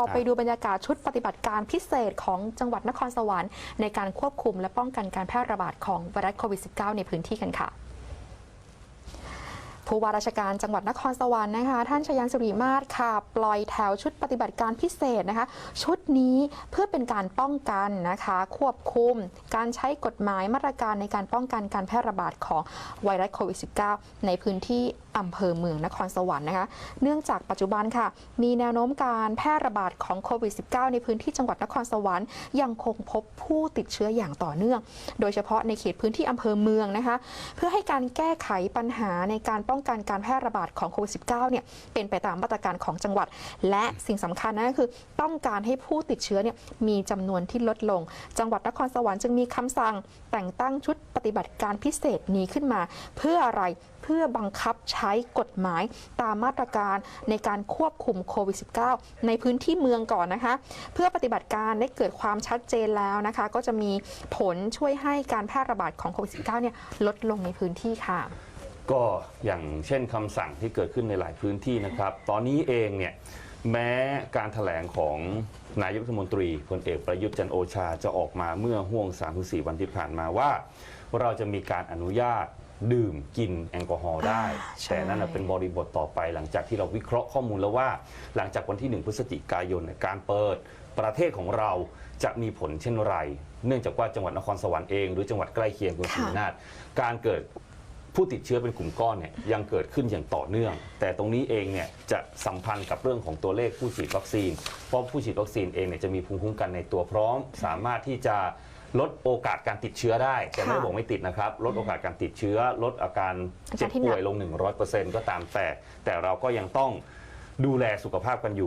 เราไปดูบรรยากาศชุดปฏิบัติการพิเศษของจังหวัดนครสวรรค์ในการควบคุมและป้องกันการแพร่ระบาดของไวรัสโควิด -19 ในพื้นที่กันค่ะผู้ว่าราชการจังหวัดนครสวรรค์นะคะ ท่านชยันสุริมาศค่ะ ปล่อยแถวชุดปฏิบัติการพิเศษนะคะ ชุดนี้เพื่อเป็นการป้องกันนะคะ ควบคุมการใช้กฎหมายมาตรการในการป้องกันการแพร่ระบาดของไวรัสโควิด -19 ในพื้นที่ อำเภอเมืองนครสวรรค์นะคะ เนื่องจากปัจจุบันค่ะ มีแนวโน้มการแพร่ระบาดของโควิด -19 ในพื้นที่จังหวัดนครสวรรค์ยังคงพบผู้ติดเชื้ออย่างต่อเนื่อง โดยเฉพาะในเขตพื้นที่อำเภอเมืองนะคะ เพื่อให้การแก้ไขปัญหาในการป้องกันการแพร่ระบาดของโควิด -19 เนี่ยเป็นไปตามมาตรการของจังหวัด และสิ่งสำคัญนั่นก็คือต้องการให้ผู้ติดเชื้อเนี่ยมีจำนวนที่ลดลง จังหวัดนครสวรรค์จึงมีคำสั่งแต่งตั้งชุดปฏิบัติการพิเศษนี้ขึ้นมา เพื่ออะไรเพื่อบังคับใช้้กฎหมายตามมาตรการในการควบคุมโควิด -19 ในพื้นที่เมืองก่อนนะคะ เพื่อปฏิบัติการได้เกิดความชัดเจนแล้วนะคะ ก็จะมีผลช่วยให้การแพร่ระบาดของโควิด -19 เนี่ยลดลงในพื้นที่ค่ะ ก็อย่างเช่นคำสั่งที่เกิดขึ้นในหลายพื้นที่นะครับ ตอนนี้เองเนี่ยแม้การถแถลงของนายกรัฐมนตรีพลเอกประยุทธ์จันโอชาจะออกมาเมื่อห่วง 3-4 วันที่ผ่านมาว่า เราจะมีการอนุญาตดื่มกินแอลกอฮอล์ได้อ่าใช่แต่นั่นนะเป็นบริบทต่อไปหลังจากที่เราวิเคราะห์ข้อมูลแล้วว่า หลังจากวันที่ 1 พฤศจิกายนเนี่ยการเปิดประเทศของเราจะมีผลเช่นไร เนื่องจากว่าจังหวัดนครสวรรค์เองหรือจังหวัดใกล้เคียงคุณสุนาถการเกิดผู้ติดเชื้อเป็นกลุ่มก้อนเนี่ยยังเกิดขึ้นอย่างต่อเนื่อง แต่ตรงนี้เองเนี่ยจะสัมพันธ์กับเรื่องของตัวเลขผู้ฉีดวัคซีน เพราะผู้ฉีดวัคซีนเองเนี่ยจะมีภูมิคุ้มกันในตัวพร้อม สามารถที่จะ ลดโอกาสการติดเชื้อได้แต่ไม่ได้บอกไม่ติดนะครับ ลดโอกาสการติดเชื้อ ลดอาการเจ็บป่วยลง 100%ก็ตามแต่ แต่เราก็ยังต้องดูแลสุขภาพกันอยู่